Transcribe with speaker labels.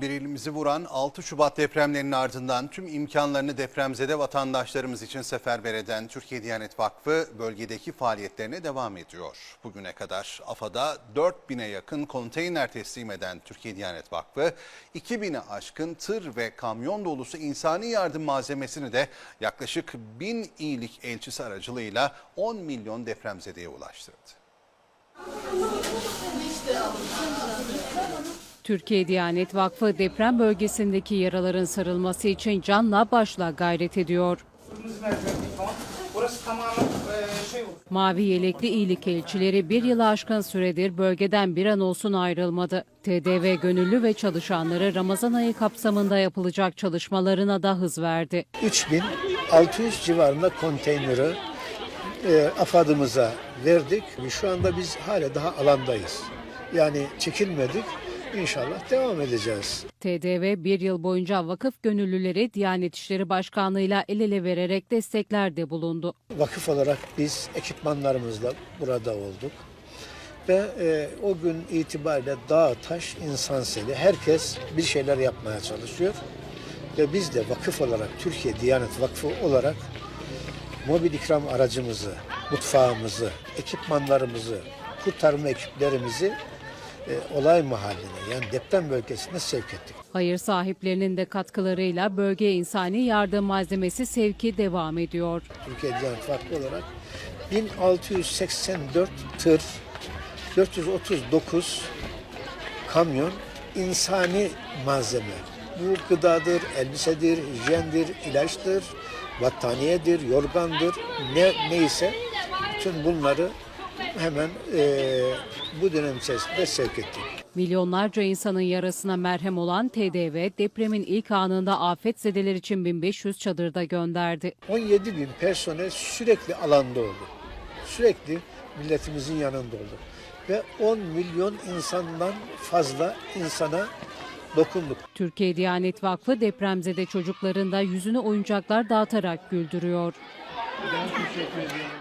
Speaker 1: 11 ilimizi vuran 6 Şubat depremlerinin ardından tüm imkanlarını depremzede vatandaşlarımız için seferber eden Türkiye Diyanet Vakfı bölgedeki faaliyetlerine devam ediyor. Bugüne kadar AFA'da 4000'e yakın konteyner teslim eden Türkiye Diyanet Vakfı 2000'e aşkın tır ve kamyon dolusu insani yardım malzemesini de yaklaşık 1000 iyilik elçisi aracılığıyla 10 milyon depremzedeye ulaştırdı.
Speaker 2: Türkiye Diyanet Vakfı deprem bölgesindeki yaraların sarılması için canla başla gayret ediyor. Mavi yelekli iyilik elçileri bir yılı aşkın süredir bölgeden bir an olsun ayrılmadı. TDV gönüllü ve çalışanları Ramazan ayı kapsamında yapılacak çalışmalarına da hız verdi.
Speaker 3: 3600 civarında konteyneri e, AFAD'ımıza verdik. Şu anda biz hala daha alandayız. Yani çekilmedik. İnşallah devam edeceğiz.
Speaker 2: TDV bir yıl boyunca vakıf gönüllüleri Diyanet İşleri Başkanlığı'yla el ele vererek desteklerde bulundu.
Speaker 3: Vakıf olarak biz ekipmanlarımızla burada olduk. Ve e, o gün itibariyle dağ, taş, insan seli herkes bir şeyler yapmaya çalışıyor. Ve biz de vakıf olarak, Türkiye Diyanet Vakfı olarak mobil ikram aracımızı, mutfağımızı, ekipmanlarımızı, kurtarma ekiplerimizi e, olay mahalline yani deprem bölgesine sevk ettik.
Speaker 2: Hayır sahiplerinin de katkılarıyla bölgeye insani yardım malzemesi sevki devam ediyor.
Speaker 3: Türkiye Diyanet Vakfı olarak 1684 tır, 439 kamyon insani malzeme. Bu gıdadır, elbisedir, hijyendir, ilaçtır, battaniyedir, yorgandır, ne neyse bütün bunları hemen eee, bu dönem içerisinde sevk ettik.
Speaker 2: Milyonlarca insanın yarasına merhem olan TDV depremin ilk anında afetzedeler için 1500 çadırda gönderdi.
Speaker 3: 17 bin personel sürekli alanda oldu. Sürekli milletimizin yanında oldu. Ve 10 milyon insandan fazla insana dokunduk.
Speaker 2: Türkiye Diyanet Vakfı depremzede çocuklarında yüzüne oyuncaklar dağıtarak güldürüyor.
Speaker 3: Ben teşekkür ediyorum.